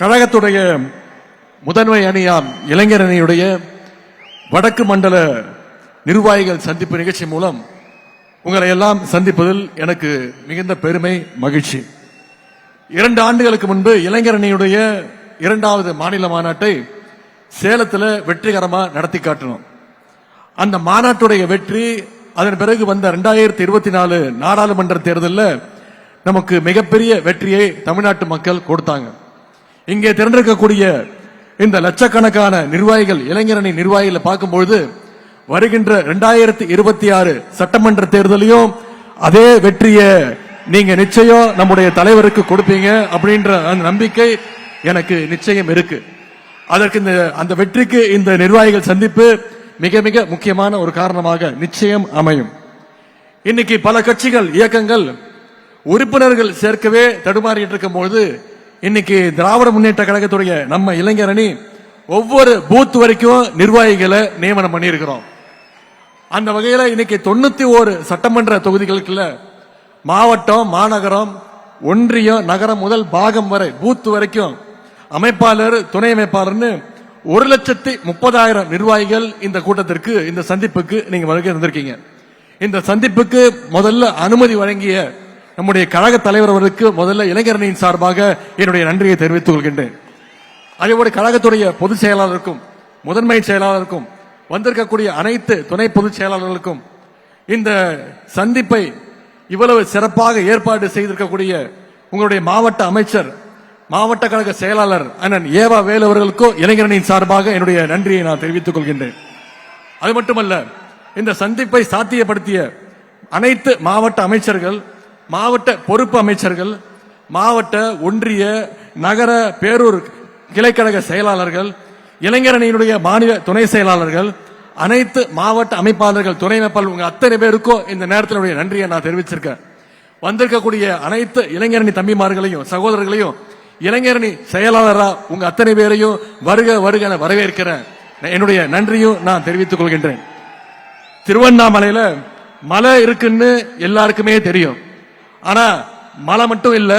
கழகத்துடைய முதன்மை அணியாம் இளைஞர் அணியுடைய வடக்கு மண்டல நிர்வாகிகள் சந்திப்பு நிகழ்ச்சி மூலம் உங்களை எல்லாம் சந்திப்பதில் எனக்கு மிகுந்த பெருமை மகிழ்ச்சி. இரண்டு ஆண்டுகளுக்கு முன்பு இளைஞர் அணியுடைய இரண்டாவது மாநில மாநாட்டை சேலத்தில் வெற்றிகரமாக நடத்தி காட்டினோம். அந்த மாநாட்டுடைய வெற்றி அதன் பிறகு வந்த ரெண்டாயிரத்தி இருபத்தி நாலு நாடாளுமன்ற தேர்தலில் நமக்கு மிகப்பெரிய வெற்றியை தமிழ்நாட்டு மக்கள் கொடுத்தாங்க. இங்கே திரண்டிருக்கக்கூடிய இந்த லட்சக்கணக்கான நிர்வாகிகள் இளைஞரணி நிர்வாகிகளை பார்க்கும்பொழுது வருகின்ற இரண்டாயிரத்தி இருபத்தி ஆறு சட்டமன்ற தேர்தலையும் அதே வெற்றியை நீங்க நிச்சயம் நம்முடைய தலைவருக்கு கொடுப்பீங்க அப்படின்ற அந்த நம்பிக்கை எனக்கு நிச்சயம் இருக்கு. அதற்கு இந்த அந்த வெற்றிக்கு இந்த நிர்வாகிகள் சந்திப்பு மிக மிக முக்கியமான ஒரு காரணமாக நிச்சயம் அமையும். இன்னைக்கு பல கட்சிகள் இயக்கங்கள் உறுப்பினர்கள் சேர்க்கவே தடுமாறிட்டு இருக்கும் பொழுது இன்னைக்கு திராவிட முன்னேற்ற கழகத்துடைய நம்ம இளைஞர் அணி ஒவ்வொரு பூத் வரைக்கும் நிர்வாகிகளை நியமனம் பண்ணியிருக்கிறோம். அந்த வகையில் இன்னைக்கு தொண்ணூத்தி ஓரு சட்டமன்ற தொகுதிகளுக்குள்ள மாவட்டம் மாநகரம் ஒன்றியம் நகரம் முதல் பாகம் வரை பூத் வரைக்கும் அமைப்பாளர் துணை அமைப்பாளர்னு ஒரு லட்சத்தி முப்பதாயிரம் நிர்வாகிகள் இந்த கூட்டத்திற்கு இந்த சந்திப்புக்கு நீங்க வருகை இருந்திருக்கீங்க இந்த சந்திப்புக்கு முதல்ல அனுமதி வழங்கிய நம்முடைய கழக தலைவர் அவருக்கு முதல்ல இளைஞரணியின் சார்பாக என்னுடைய நன்றியை தெரிவித்துக் கொள்கின்றேன். அதேபோல கழகத்துடைய பொதுச் செயலாளருக்கும் முதன்மை செயலாளருக்கும் வந்திருக்கக்கூடிய அனைத்து துணை பொதுச் செயலாளர்களுக்கும் இந்த சந்திப்பை இவ்வளவு சிறப்பாக ஏற்பாடு செய்திருக்கக்கூடிய உங்களுடைய மாவட்ட அமைச்சர் மாவட்ட கழக செயலாளர் அண்ணன் ஏவா வேலு அவர்களுக்கும் இளைஞரணியின் சார்பாக என்னுடைய நன்றியை நான் தெரிவித்துக் கொள்கின்றேன். அது மட்டுமல்ல இந்த சந்திப்பை சாத்தியப்படுத்திய அனைத்து மாவட்ட அமைச்சர்கள் மாவட்ட பொறுப்பு அமைச்சர்கள் மாவட்ட ஒன்றிய நகர பேரூர் கிளைக்கழக செயலாளர்கள் இளைஞரணியினுடைய மாநில துணை செயலாளர்கள் அனைத்து மாவட்ட அமைப்பாளர்கள் துணை அமைப்பாளர் உங்க அத்தனை பேருக்கும் இந்த நேரத்தில் நன்றியை நான் தெரிவிச்சிருக்கேன். வந்திருக்கக்கூடிய அனைத்து இளைஞரணி தம்பிமார்களையும் சகோதரர்களையும் இளைஞரணி செயலாளரா உங்க அத்தனை பேரையும் வருக வருக என வரவேற்கிறேன். என்னுடைய நன்றியும் நான் தெரிவித்துக் கொள்கின்றேன். திருவண்ணாமலையில மலை இருக்குன்னு எல்லாருக்குமே தெரியும். ஆனா மலை மட்டும் இல்ல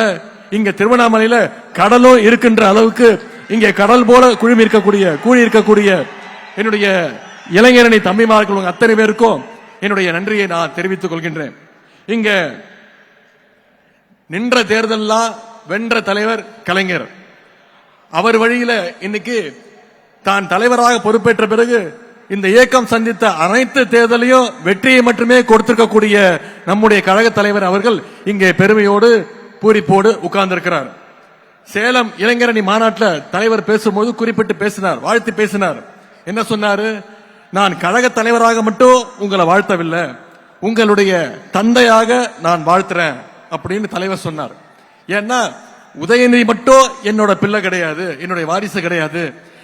இங்க திருவண்ணாமலையில கடலும் இருக்கின்ற அளவுக்கு இங்க கடல் போல குழுமி இருக்கக்கூடிய கூழி இருக்கக்கூடிய என்னுடைய இளைஞரணி தம்பிமார்கள் அத்தனை பேருக்கும் என்னுடைய நன்றியை நான் தெரிவித்துக் கொள்கின்றேன். இங்க நின்ற தேர்தல்லாம் வென்ற தலைவர் கலைஞர். அவர் வழியில இன்னைக்கு தான் தலைவராக பொறுப்பேற்ற பிறகு இந்த இயக்கம் சந்தித்த அனைத்து தேர்தலையும் வெற்றியை மட்டுமே கொடுத்திருக்கக்கூடிய நம்முடைய கழக தலைவர் அவர்கள் இங்கே பெருமையோடு பூரிப்போடு உட்கார்ந்திருக்கிறார். சேலம் இளைஞரணி மாநாட்டில் தலைவர் பேசும்போது குறிப்பிட்டு பேசினார் வாழ்த்து பேசினார். என்ன சொன்னாரு? நான் கழக தலைவராக மட்டும் உங்களை வாழ்த்தவில்லை உங்களுடைய தந்தையாக நான் வாழ்த்துறேன் அப்படின்னு தலைவர் சொன்னார். ஏன்னா உதயநிதி மட்டும் என்னோட பிள்ளை கிடையாது என்னுடைய வாரிசு கிடையாது.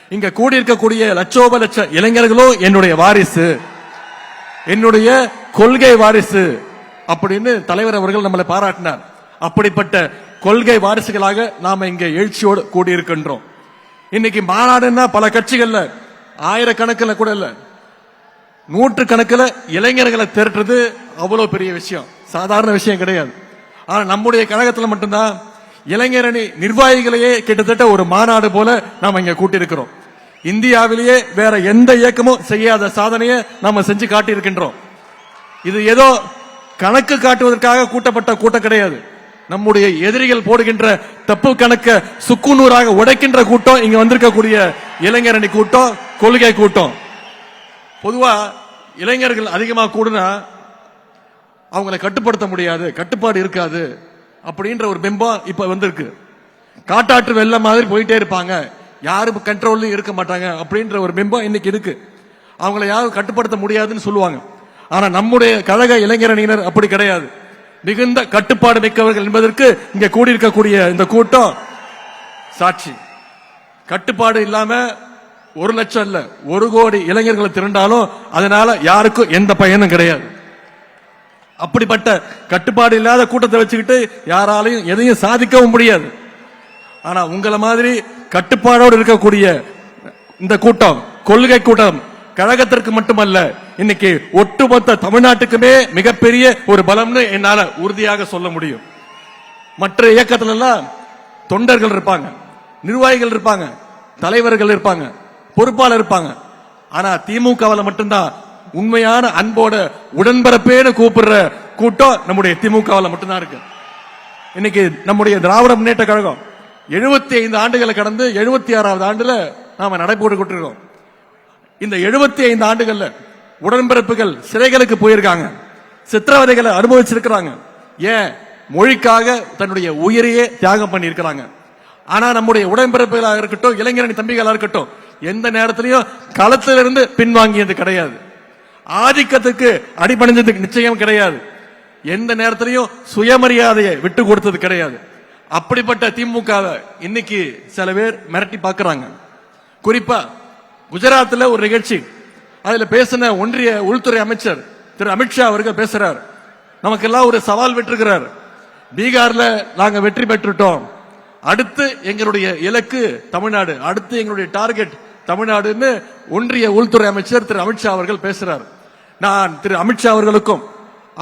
இங்க கூடியிருக்கக்கூடிய லட்சோப லட்ச இளைஞர்களும் என்னுடைய வாரிசு. என்னுடைய கொள்கை வாரிசு அப்படின்னு தலைவர் அவர்கள் நம்மளை பாராட்டினார். அப்படிப்பட்ட கொள்கை வாரிசுகளாக நாம இங்க எழுச்சியோடு கூடியிருக்கின்றோம். இன்னைக்கு மாநாடுன்னா பல கட்சிகள்ல ஆயிரக்கணக்கில் கூட இல்ல. நூற்று கணக்கில் இளைஞர்களை திரட்டுறது அவ்வளோ பெரிய விஷயம். சாதாரண விஷயம் கிடையாது. ஆனா நம்முடைய கழகத்தில் மட்டும்தான் இளைஞரணி நிர்வாகிகளையே கிட்டத்தட்ட ஒரு மாநாடு போல நாம இங்க கூட்டியிருக்கிறோம். இந்தியாவிலேயே வேற எந்த இயக்கமும் செய்யாத சாதனையை நாம செஞ்சு காட்டியிருக்கின்றோம். இது ஏதோ கணக்கு காட்டுவதற்காக கூட்டப்பட்ட கூட்டம் கிடையாது. நம்முடைய எதிரிகள் போடுகின்ற தப்பு கணக்க சுக்குநூறாக உடைக்கின்ற கூட்டம் இங்க வந்திருக்கக்கூடிய இளைஞரணி கூட்டம் கொள்கை கூட்டம். பொதுவா இளைஞர்கள் அதிகமாக கூடுனா அவங்களை கட்டுப்படுத்த முடியாது கட்டுப்பாடு இருக்காது. அப்படின்ற ஒரு பிம்பம் இப்ப வந்திருக்கு. காட்டாற்று வெள்ளம் மாதிரி போயிட்டே இருப்பாங்க. யாரும் கண்ட்ரோல்லையும் இருக்க மாட்டாங்க அப்படின்ற ஒரு பிம்பம் இன்னைக்கு இருக்கு. அவங்கள யாரும் கட்டுப்படுத்த முடியாதுன்னு சொல்லுவாங்க. ஆனா நம்முடைய கழக இளைஞரணியினர் அப்படி கிடையாது. மிகுந்த கட்டுப்பாடு மிக்கவர்கள் என்பதற்கு இங்க கூடியிருக்கக்கூடிய இந்த கூட்டம் சாட்சி. கட்டுப்பாடு இல்லாம ஒரு லட்சம் இல்ல ஒரு கோடி இளைஞர்களை திரண்டாலும் அதனால யாருக்கும் எந்த பயனும் கிடையாது. அப்படிப்பட்ட கட்டுப்பாடு இல்லாத கூட்டத்தை வச்சுக்கிட்டு யாராலையும் எதையும் சாதிக்கவும் முடியாது. ஆனா உங்களை மாதிரி கட்டுப்பாடோடு இருக்கக்கூடிய இந்த கூட்டம் கொள்கை கூட்டம் கழகத்திற்கு மட்டுமல்ல இன்னைக்கு ஒட்டுமொத்த தமிழ்நாட்டுக்குமே மிகப்பெரிய ஒரு பலம்னு என்னால உறுதியாக சொல்ல முடியும். மற்ற இயக்கத்துல எல்லாம் தொண்டர்கள் இருப்பாங்க நிர்வாகிகள் இருப்பாங்க தலைவர்கள் இருப்பாங்க பொறுப்பாளர் இருப்பாங்க. ஆனா திமுகவில் மட்டும்தான் உண்மையான அன்போட உடன்பரப்பேன்னு கூப்பிடுற கூட்டம் நம்முடைய திமுகவில் மட்டும்தான் இருக்கு. இன்னைக்கு நம்முடைய திராவிட முன்னேற்ற கழகம் எழுபத்தி ஐந்து ஆண்டுகளை கடந்து எழுபத்தி ஆறாவது ஆண்டுல நாம நடைபோட்டு கொண்டிருக்கோம் இந்த எழுபத்தி ஐந்து ஆண்டுகள்ல உடன்பிறப்புகள் சிறைகளுக்கு போயிருக்காங்க. சித்திரவதைகளை அனுபவிச்சிருக்கிறாங்க. ஏன்? மொழிக்காக தன்னுடைய உயிரையே தியாகம் பண்ணியிருக்கிறாங்க. ஆனா நம்முடைய உடன்பிறப்புகளாக இருக்கட்டும் இளைஞரணி தம்பிகளாக இருக்கட்டும் எந்த நேரத்திலையும் களத்திலிருந்து பின்வாங்கியது கிடையாது. ஆதிக்கத்துக்கு அடிபணிஞ்சதுக்கு நிச்சயம் கிடையாது. எந்த நேரத்திலையும் சுயமரியாதையை விட்டு கொடுத்தது கிடையாது. அப்படிப்பட்ட திமுகவை இன்னைக்கு சில பேர் மிரட்டி பார்க்கறாங்க. குறிப்பா குஜராத்தில் ஒரு நிகழ்ச்சி. அதில் பேசின ஒன்றிய உள்துறை அமைச்சர் திரு அமித்ஷா அவர்கள் பேசுறார். நமக்கெல்லாம் ஒரு சவால் விட்டுருக்கிறார். பீகார்ல நாங்க வெற்றி பெற்றுட்டோம். அடுத்து எங்களுடைய இலக்கு தமிழ்நாடு. அடுத்து எங்களுடைய டார்கெட் தமிழ்நாடுன்னு ஒன்றிய உள்துறை அமைச்சர் திரு அமித்ஷா அவர்கள் பேசுறார். நான் திரு அமித்ஷா அவர்களுக்கும்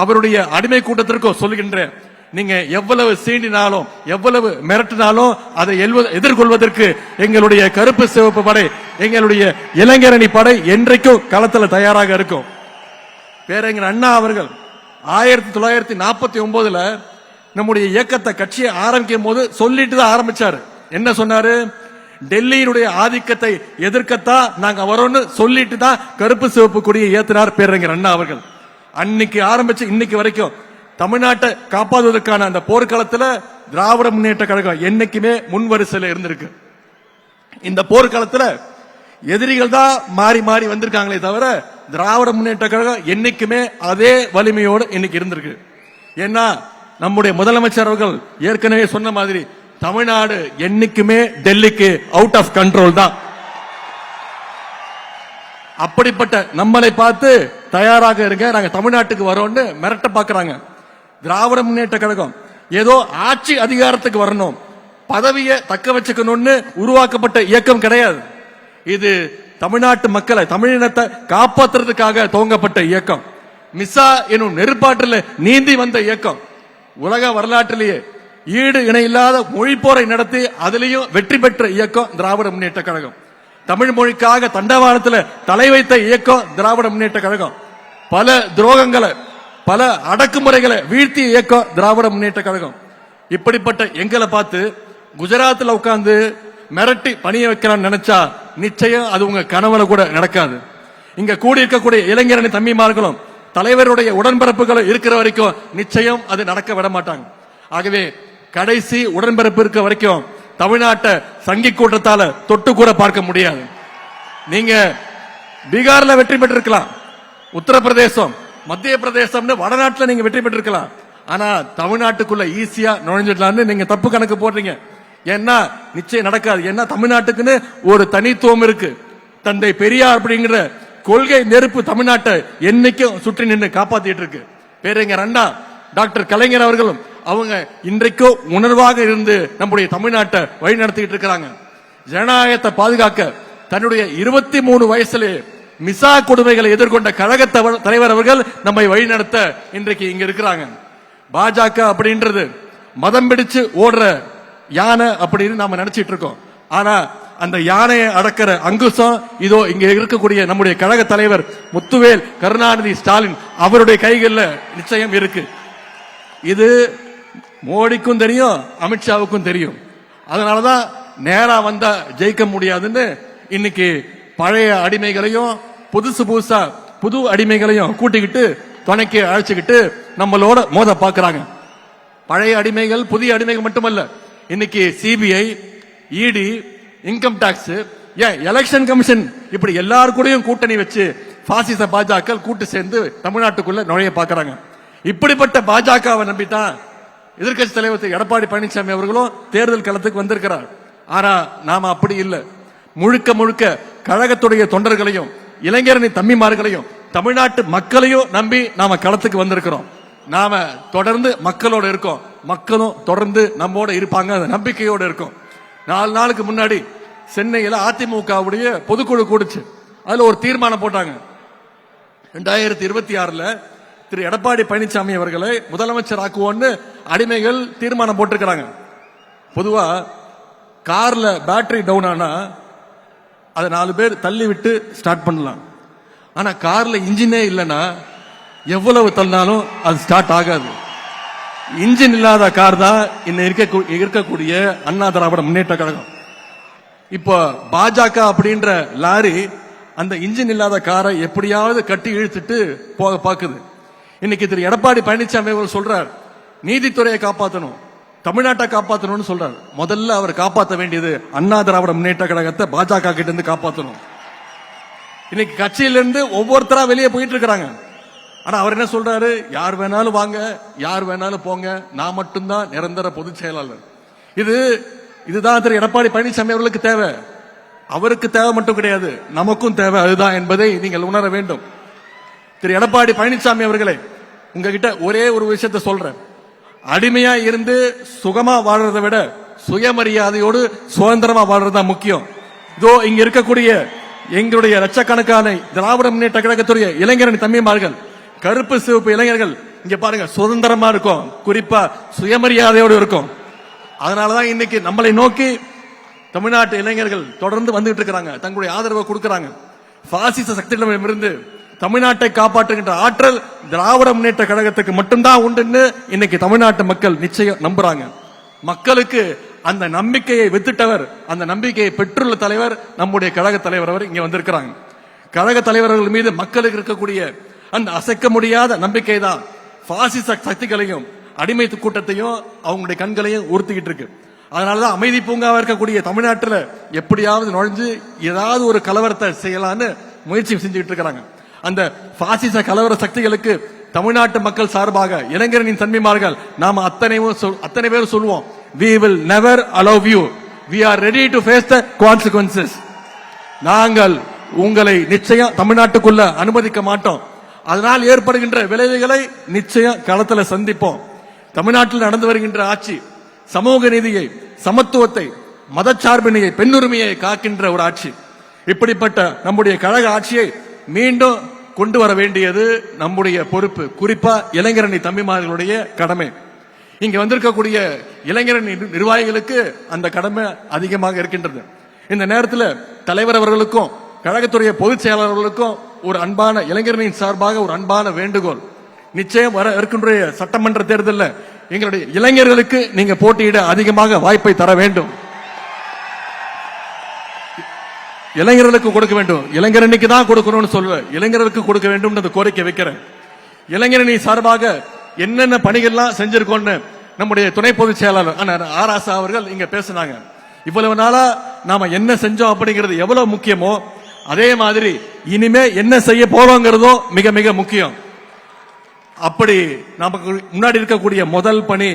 அவருடைய அடிமை கூட்டத்திற்கும் சொல்லுகின்றேன். நீங்க எவ்வளவு சீண்டினாலும் எவ்வளவு மிரட்டினாலும் அதை எதிர்கொள்வதற்கு எங்களுடைய கருப்பு சிவப்பு படை எங்களுடைய இளைஞரணி படை என்றைக்கும் களத்துல தயாராக இருக்கும். பேரங்கர் அண்ணா அவர்கள் ஆயிரத்தி தொள்ளாயிரத்தி நாற்பத்தி ஒன்பதுல நம்முடைய இயக்கத்தை கட்சியை ஆரம்பிக்கும் போது சொல்லிட்டு தான் ஆரம்பிச்சாரு. என்ன சொன்னாரு? டெல்லியினுடைய ஆதிக்கத்தை எதிர்க்கத்தான் நாங்க வரோம்னு சொல்லிட்டு தான் கருப்பு சிவப்பு கொடியை ஏத்தினார் பேரறிஞர் அண்ணா அவர்கள். அன்னைக்கு ஆரம்பிச்சு இன்னைக்கு வரைக்கும் தமிழ்நாட்டை காப்பாற்றுவதற்கான அந்த போர்க்காலத்துல திராவிட முன்னேற்ற கழகம் என்னைக்குமே முன் வரிசையில இருந்திருக்கு. இந்த போர்க்காலத்துல எதிரிகள் தான் மாறி மாறி வந்திருக்காங்களே தவிர திராவிட முன்னேற்ற கழகம் என்னைக்குமே அதே வலிமையோடு இன்னைக்கு இருந்திருக்கு. ஏன்னா நம்முடைய முதலமைச்சர் அவர்கள் ஏற்கனவே சொன்ன மாதிரி தமிழ்நாடு என்னைக்குமே டெல்லிக்கு அவுட் ஆஃப் கண்ட்ரோல் தான். அப்படிப்பட்ட நம்மளை பார்த்து தயாராக இருங்க நாங்க தமிழ்நாட்டுக்கு வரோம்னு மிரட்ட பாக்குறாங்க. திராவிட முன்னேற்ற கழகம். ஏதோ ஆட்சி அதிகாரத்துக்கு வரணும். பதவியை தக்க வச்சுக்கணும்னு உருவாக்கப்பட்ட இயக்கம் கிடையாது. இது தமிழ்நாட்டு மக்களை தமிழினத்தை காப்பாற்றுறதுக்காக துவங்கப்பட்ட இயக்கம். மிசா எனும் நெருப்பாற்றில் நீந்தி வந்த இயக்கம். உலக வரலாற்றிலேயே ஈடு இணையில்லாத மொழி போரை நடத்தி அதிலையும் வெற்றி பெற்ற இயக்கம் திராவிட முன்னேற்ற கழகம். தமிழ் மொழிக்காக தண்டவாளத்தில் தலை வைத்த இயக்கம் திராவிட முன்னேற்ற கழகம். பல துரோகங்களை பல அடக்குமுறைகளை வீழ்த்திய இயக்கம் திராவிட முன்னேற்ற கழகம். இப்படிப்பட்ட எங்களை பார்த்து குஜராத்தில் உட்காந்து மிரட்டி பணிய வைக்கலாம்னு நினைச்சா நிச்சயம் அது உங்க கனவுல கூட நடக்காது. இங்க கூடி இருக்கக்கூடிய இளைஞரணி தம்பிமார்களும் தலைவருடைய உடன்பிறப்புகளும் இருக்கிற வரைக்கும் நிச்சயம் அது நடக்க விட மாட்டாங்க. ஆகவே கடைசி உடன்பிறப்பு இருக்க வரைக்கும் தமிழ்நாட்டை சங்கி கூட்டத்தால தொட்டு கூட பார்க்க முடியாது. நீங்க பீகார்ல வெற்றி பெற்றிருக்கலாம். உத்தரப்பிரதேசம் மத்திய பிரதேசம்னு வடநாட்டுல நீங்க வெற்றி பெற்றிருக்கலாம். ஆனா தமிழ்நாட்டுக்குள்ள ஈஸியா நுழைஞ்சிடலாம்னு நீங்க தப்பு கணக்கு போடுறீங்க. ஏன்னா நிச்சயம் நடக்காது. ஏன்னா தமிழ்நாட்டுக்குன்னு ஒரு தனித்துவம் இருக்கு. தந்தை பெரியார் அப்படிங்கிற கொள்கை நெருப்பு தமிழ்நாட்டை என்னைக்கும் சுற்றி நின்று காப்பாத்திட்டு இருக்கு. பேரறிஞர் அண்ணா டாக்டர் கலைஞர் அவர்களும் அவங்க இன்றைக்கும் உணர்வாக இருந்து நம்முடைய தமிழ்நாட்டை வழி நடத்திட்டு இருக்கிறாங்க. ஜனநாயகத்தை பாதுகாக்க தன்னுடைய இருபத்தி மூணு வயசுலே மிசா கொடுமைகளை எதிர்கொண்ட கழக தவ- தலைவர் அவர்கள் நம்மை வழிநடத்த இன்றைக்கு இங்க இருக்கிறாங்க. பாஜக அப்படின்றது மதம் பிடிச்சு ஓடுற யானை அப்படின்னு நாம நினைச்சிட்டு இருக்கோம். ஆனா அந்த யானையை அடக்கிற அங்குசம் இதோ இங்க இருக்கக்கூடிய நம்முடைய கழக தலைவர் முத்துவேல் கருணாநிதி ஸ்டாலின் அவருடைய கைகள்ல நிச்சயம் இருக்கு. இது மோடிக்கும் தெரியும் அமித்ஷாவுக்கும் தெரியும். அதனாலதான் நேரா வந்தா ஜெயிக்க முடியாதுன்னு இன்னைக்கு பழைய அடிமைகளையும் புதுசு புதுசா புது அடிமைகளையும் கூட்டிக்கிட்டு துணைக்கு அழைச்சுக்கிட்டு நம்மளோட மோத பாக்குறாங்க பழைய அடிமைகள் புதிய அடிமைகள் மட்டுமல்ல இன்னைக்கு சிபிஐ இடி இன்கம் டாக்ஸ் ஏன் எலெக்ஷன் கமிஷன் இப்படி எல்லார் கூடயும் கூட்டணி வச்சு பாசிச பாஜக கூட்டு சேர்ந்து தமிழ்நாட்டுக்குள்ள நுழைய பாக்குறாங்க இப்படிப்பட்ட பாஜகவை நம்பித்தான் எதிர்க்கட்சி தலைவர் திரு. எடப்பாடி பழனிசாமி அவர்களும் தேர்தல் களத்துக்கு வந்திருக்கிறார். ஆனா நாம அப்படி இல்லை. முழுக்க முழுக்க கழகத்துடைய தொண்டர்களையும் இளைஞரணி தம்பிமார்களையும் தமிழ்நாட்டு மக்களையும் நம்பி நாம களத்துக்கு வந்திருக்கிறோம். நாம தொடர்ந்து மக்களோட இருக்கோம். மக்களும் தொடர்ந்து நம்மோட இருப்பாங்க. அந்த நம்பிக்கையோட இருக்கும். நாலு நாளுக்கு முன்னாடி சென்னையில அதிமுகவுடைய பொதுக்குழு கூடுச்சு. அதுல ஒரு தீர்மானம் போட்டாங்க. ரெண்டாயிரத்தி இருபத்தி ஆறுல திரு எடப்பாடி பழனிசாமி அவர்களை முதலமைச்சர் ஆக்குவோன்னு அடிமைகள் தீர்மானம் போட்டிருக்கிறாங்க. பொதுவா கார்ல பேட்டரி டவுன் ஆனா அதை நாலு பேர் தள்ளி விட்டு ஸ்டார்ட் பண்ணலாம். ஆனா கார்ல இன்ஜினே இல்லைன்னா எவ்வளவு தள்ளினாலும் அது ஸ்டார்ட் ஆகாது. இன்ஜின் இல்லாத கார் தான் இன்னும் இருக்க இருக்கக்கூடிய அண்ணா திராவிட முன்னேற்ற கழகம். இப்போ பாஜக அப்படின்ற லாரி அந்த இன்ஜின் இல்லாத காரை எப்படியாவது கட்டி இழுத்துட்டு போக பார்க்குது இன்னைக்கு திரு எடப்பாடி பழனிசாமி அவர் சொல்றார் நீதித்துறையை காப்பாற்றணும் தமிழ்நாட்டை காப்பாற்றணும்னு சொல்றார். முதல்ல அவர் காப்பாற்ற வேண்டியது அண்ணா திராவிட முன்னேற்ற கழகத்தை பாஜக கிட்ட இருந்து காப்பாற்றணும் இன்னைக்கு கட்சியிலிருந்து ஒவ்வொருத்தரா வெளியே போயிட்டு இருக்கிறாங்க. ஆனா அவர் என்ன சொல்றாரு யார் வேணாலும் வாங்க யார் வேணாலும் போங்க நான் மட்டும்தான் நிரந்தர பொதுச் செயலாளர். இது இதுதான் திரு எடப்பாடி பழனிசாமி அவர்களுக்கு தேவை. அவருக்கு தேவை மட்டும் கிடையாது நமக்கும் தேவை அதுதான் என்பதை நீங்கள் உணர வேண்டும். திரு எடப்பாடி பழனிசாமி அவர்களே உங்ககிட்ட ஒரே ஒரு விஷயத்தை சொல்றேன். அடிமையா இருந்து சுகமா வாழ்றதை விட சுயமரியாதையோடு சுதந்திரமா வாழ்றது தான் முக்கியம். இதோ இங்க இருக்கக்கூடிய எங்களுடைய லட்சக்கணக்கான திராவிட முன்னேற்ற கழகத்துடைய இளைஞரணி தம்பிமார்கள் கருப்பு சிவப்பு இளைஞர்கள் இங்க பாருங்க சுதந்திரமா இருக்கும். குறிப்பா சுயமரியாதையோடு இருக்கும். அதனாலதான் இன்னைக்கு நம்மளை நோக்கி தமிழ்நாட்டு இளைஞர்கள் தொடர்ந்து வந்துட்டு இருக்கிறாங்க. தங்களுடைய ஆதரவை கொடுக்கறாங்க. பாசிச சக்திகளிடமிருந்து தமிழ்நாட்டை காப்பாற்றுகின்ற ஆற்றல் திராவிட முன்னேற்ற கழகத்துக்கு மட்டும்தான் உண்டுன்னு இன்னைக்கு தமிழ்நாட்டு மக்கள் நிச்சயம் நம்புறாங்க. மக்களுக்கு அந்த நம்பிக்கையை வித்துட்டவர் அந்த நம்பிக்கையை பெற்றுள்ள தலைவர் நம்முடைய கழக தலைவர் அவர் இங்க வந்திருக்கிறாங்க. கழக தலைவர்கள் மீது மக்களுக்கு இருக்கக்கூடிய அந்த அசைக்க முடியாத நம்பிக்கை தான் பாசிச சக்திகளையும் அடிமை கூட்டத்தையும் அவங்களுடைய கண்களையும் உறுத்திக்கிட்டு இருக்கு. அதனாலதான் அமைதி பூங்காவா இருக்கக்கூடிய தமிழ்நாட்டுல எப்படியாவது நுழைஞ்சு ஏதாவது ஒரு கலவரத்தை செய்யலான்னு முயற்சி செஞ்சுக்கிட்டு இருக்கிறாங்க. அந்த பாசிச கலவர சக்திகளுக்கு தமிழ்நாட்டு மக்கள் சார்பாக இளைஞரின் தன்மைமார்கள் நாம் அத்தனை அத்தனை பேர் சொல்லுவோம். We will never allow you we are ready to face the consequences நாங்கள் உங்களை நிச்சயம் தமிழ்நாட்டுக்குள்ள அனுமதிக்க மாட்டோம். அதனால் ஏற்படுகின்ற விளைவுகளை நிச்சயம் களத்தில் சந்திப்போம். தமிழ்நாட்டில் நடந்து வருகின்ற ஆட்சி சமூக நீதியை சமத்துவத்தை மதச்சார்பினையை பெண்ணுரிமையை காக்கின்ற ஒரு ஆட்சி. இப்படிப்பட்ட நம்முடைய கழக ஆட்சியை மீண்டும் கொண்டு வர வேண்டியது நம்முடைய பொறுப்பு. குறிப்பா இளைஞரணி தம்பிமார்களுடைய கடமை. இங்க வந்திருக்கக்கூடிய இளைஞரணி நிர்வாகிகளுக்கு அந்த கடமை அதிகமாக இருக்கின்றது. இந்த நேரத்தில் தலைவர் அவர்களுக்கும் கழகத்துடைய பொதுச் செயலாளர்களுக்கும் ஒரு அன்பான இளைஞரணியின் சார்பாக ஒரு அன்பான வேண்டுகோள். நிச்சயம் வர இருக்கின்ற சட்டமன்ற தேர்தலில் எங்களுடைய இளைஞர்களுக்கு நீங்க போட்டியிட அதிகமாக வாய்ப்பை தர வேண்டும். இளைஞர்களுக்கு கொடுக்க வேண்டும். இளைஞரனுக்கு தான் கொடுக்கணும்னு சொல்லுவேன் இளைஞர்களுக்கு கொடுக்க வேண்டும் கோரிக்கை வைக்கிறேன். இளைஞரணி சார்பாக என்னென்ன பணிகள்லாம் செஞ்சிருக்கோம்னு நம்முடைய துணை பொதுச் செயலாளர் ஆர் ஆசா அவர்கள் இங்க பேசினாங்க. இவ்வளவு நாளா நாம என்ன செஞ்சோம் அப்படிங்கிறது எவ்வளவு முக்கியமோ அதே மாதிரி இனிமே என்ன செய்ய போறோங்கிறதோ மிக மிக முக்கியம். அப்படி நமக்கு முன்னாடி இருக்கக்கூடிய முதல் பணி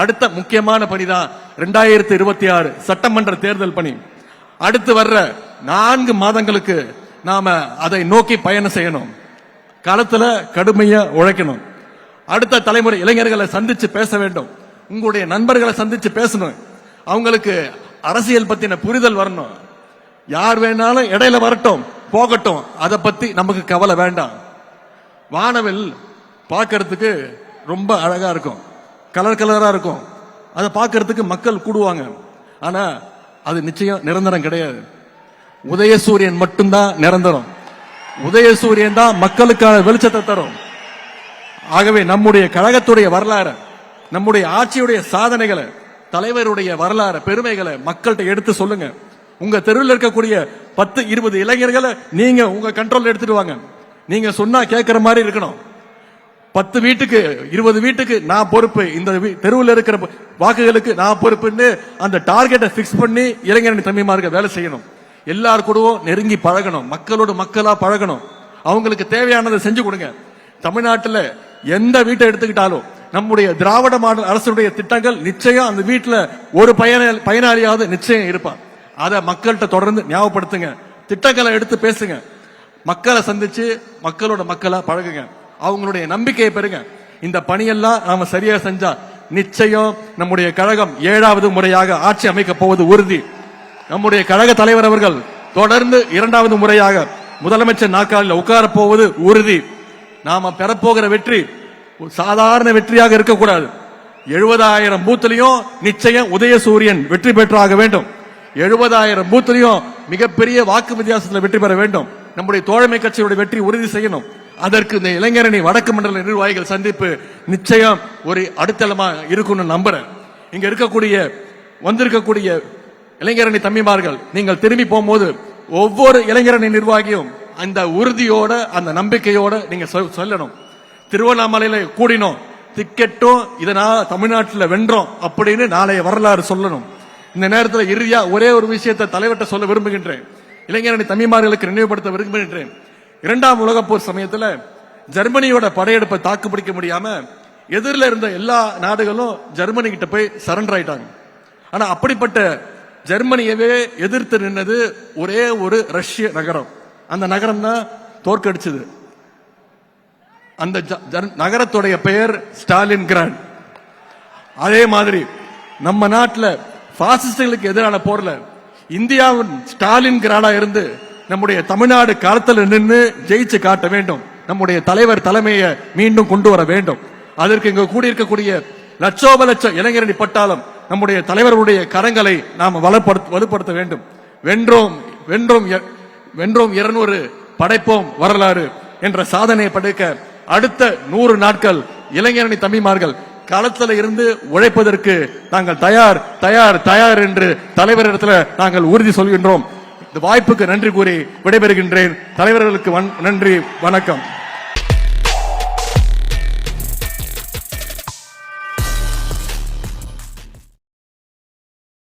அடுத்த முக்கியமான பணி தான் ரெண்டாயிரத்தி இருபத்தி ஆறு சட்டமன்ற தேர்தல் பணி. அடுத்து வர்ற நான்கு மாதங்களுக்கு நாம அதை நோக்கி பயணம் செய்யணும். களத்துல கடுமையா உழைக்கணும். அடுத்த தலைமுறை இளைஞர்களை சந்திச்சு பேச வேண்டும். உங்களுடைய நண்பர்களை சந்திச்சு பேசணும். அவங்களுக்கு அரசியல் பத்தின புரிதல் வரணும். யார் வேணாலும் இடையில வரட்டும் போகட்டும். அதை பத்தி நமக்கு கவலை வேண்டாம். வானவில் பார்க்கறதுக்கு ரொம்ப அழகா இருக்கும். கலர் கலரா இருக்கும். அதை பார்க்கறதுக்கு மக்கள் கூடுவாங்க. ஆனா அது நிச்சயம் நிரந்தரம் கிடையாது. உதயசூரியன் மட்டும்தான் நிரந்தரம். உதயசூரியன் தான் மக்களுக்கான வெளிச்சத்தை தரும். ஆகவே நம்முடைய கழகத்துடைய வரலாறு நம்முடைய ஆட்சியுடைய சாதனைகளை தலைவருடைய வரலாறு பெருமைகளை மக்கள்கிட்ட எடுத்து சொல்லுங்க. உங்க தெருவில் இருக்கக்கூடிய பத்து இருபது இளைஞர்களை நீங்க உங்க கண்ட்ரோல் எடுத்துட்டு வாங்க. நீங்க சொன்னா கேட்கிற மாதிரி இருக்கணும். பத்து வீட்டுக்கு இருபது வீட்டுக்கு நான் பொறுப்பு. இந்த தெருவில் இருக்கிற வாக்குகளுக்கு நான் பொறுப்புன்னு அந்த டார்கெட்டை பிக்ஸ் பண்ணி இளைஞரணி தம்பிமார்க்க வேலை செய்யணும். எல்லார் கூடவும் நெருங்கி பழகணும். மக்களோட மக்களா பழகணும். அவங்களுக்கு தேவையானதை செஞ்சு கொடுங்க. தமிழ்நாட்டில் எந்த வீட்டை எடுத்துக்கிட்டாலும் நம்முடைய திராவிட மாடல் அரசுடைய திட்டங்கள் நிச்சயம் அந்த வீட்டில் ஒரு பயன பயனாளியாவது நிச்சயம் இருப்பான். அதை மக்கள்கிட்ட தொடர்ந்து ஞாபகப்படுத்துங்க. திட்டங்களை எடுத்து பேசுங்க. மக்களை சந்திச்சு மக்களோட மக்களா பழகுங்க. அவங்களுடைய நம்பிக்கையை பெறுங்க. இந்த பணியெல்லாம் நாம சரியா செஞ்சா நிச்சயம் நம்முடைய கழகம் ஏழாவது முறையாக ஆட்சி அமைக்க போவது உறுதி. நம்முடைய கழக தலைவர் அவர்கள் தொடர்ந்து இரண்டாவது முறையாக முதலமைச்சர் நாற்காலில் உட்கார போவது உறுதி. நாம பெறப்போகிற வெற்றி சாதாரண வெற்றியாக இருக்கக்கூடாது. எழுபதாயிரம் பூத்திலையும் நிச்சயம் உதயசூரியன் வெற்றி பெற்றாக வேண்டும். எழுபதாயிரம் பூத்திலையும் மிகப்பெரிய வாக்கு வித்தியாசத்தில் வெற்றி பெற வேண்டும். நம்முடைய தோழமை கட்சியுடைய வெற்றி உறுதி செய்யணும். அதற்கு இந்த இளைஞரணி வடக்கு மண்டல நிர்வாகிகள் சந்திப்பு நிச்சயம் ஒரு அடித்தளமா இருக்கும்னு நம்புறேன். இங்க இருக்கக்கூடிய வந்திருக்கக்கூடிய இளைஞரணி தம்பிமார்கள் நீங்கள் திரும்பி போகும்போது ஒவ்வொரு இளைஞரணி நிர்வாகியும் அந்த உறுதியோட அந்த நம்பிக்கையோட நீங்க சொல்லணும். திருவண்ணாமலையில கூடினோம். திக்கெட்டும் இதனால தமிழ்நாட்டில் வென்றோம் அப்படின்னு நாளைய வரலாறு சொல்லணும். இந்த நேரத்தில் இறுதியா ஒரே ஒரு விஷயத்தை தலைவர்கிட்ட சொல்ல விரும்புகின்றேன். இளைஞரணி தமிழ்மார்களுக்கு நினைவுபடுத்த விரும்புகின்றேன். இரண்டாம் உலக போர் சமயத்துல ஜெர்மனியோட படையெடுப்பை தாக்குப்பிடிக்க முடியாம எதிரில் இருந்த எல்லா நாடுகளும் ஜெர்மனி கிட்ட போய் சரண்டர் ஆயிட்டாங்க. ஆனா அப்படிப்பட்ட ஜெர்மனியவே எதிர்த்து நின்னது ஒரே ஒரு ரஷ்ய நகரம். அந்த நகரம் தான் தோற்கடிச்சது. அந்த நகரத்துடைய பெயர் ஸ்டாலின் கிராண்ட் அதே மாதிரி நம்ம நாட்டில் பாசிஸ்டுகளுக்கு எதிரான போர்ல இந்தியாவின் ஸ்டாலின் கிராடா இருந்து நம்முடைய தமிழ்நாடு களத்தில் நின்று ஜெயிச்சு காட்ட வேண்டும். நம்முடைய தலைவர் தலைமையை மீண்டும் கொண்டு வர வேண்டும். அதற்கு இங்கு கூடியிருக்கக்கூடிய லட்சோப லட்சம் இளைஞரணி பட்டாலும் நம்முடைய தலைவர்களுடைய கரங்களை நாம் வலுப்படுத்த வலுப்படுத்த வேண்டும். வென்றோம் வென்றோம் எ- வென்றோம் இருநூறு படைப்போம் வரலாறு என்ற சாதனையை படைக்க அடுத்த நூறு நாட்கள் இளைஞரணி தம்பிமார்கள் களத்தில் இருந்து உழைப்பதற்கு நாங்கள் தயார் தயார் தயார் என்று தலைவரிடத்தில் நாங்கள் உறுதி சொல்கின்றோம். இந்த வாய்ப்புக்கு நன்றி கூறி விடைபெறுகின்றேன். தலைவர்களுக்கு வன்- நன்றி வணக்கம்.